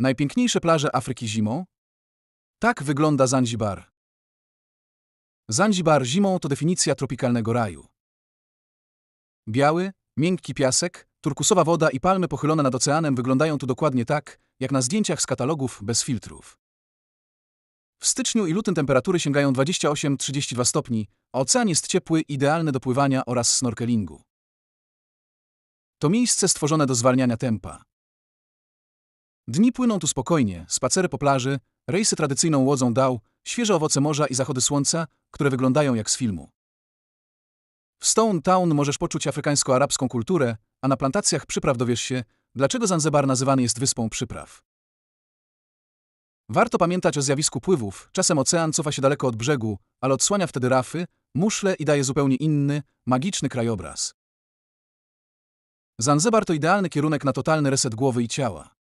Najpiękniejsze plaże Afryki zimą? Tak wygląda Zanzibar. Zanzibar zimą to definicja tropikalnego raju. Biały, miękki piasek, turkusowa woda i palmy pochylone nad oceanem wyglądają tu dokładnie tak, jak na zdjęciach z katalogów bez filtrów. W styczniu i lutym temperatury sięgają 28-32 stopni, a ocean jest ciepły, idealny do pływania oraz snorkelingu. To miejsce stworzone do zwalniania tempa. Dni płyną tu spokojnie, spacery po plaży, rejsy tradycyjną łodzą dał, świeże owoce morza i zachody słońca, które wyglądają jak z filmu. W Stone Town możesz poczuć afrykańsko-arabską kulturę, a na plantacjach przypraw dowiesz się, dlaczego Zanzibar nazywany jest wyspą przypraw. Warto pamiętać o zjawisku pływów. Czasem ocean cofa się daleko od brzegu, ale odsłania wtedy rafy, muszle i daje zupełnie inny, magiczny krajobraz. Zanzibar to idealny kierunek na totalny reset głowy i ciała.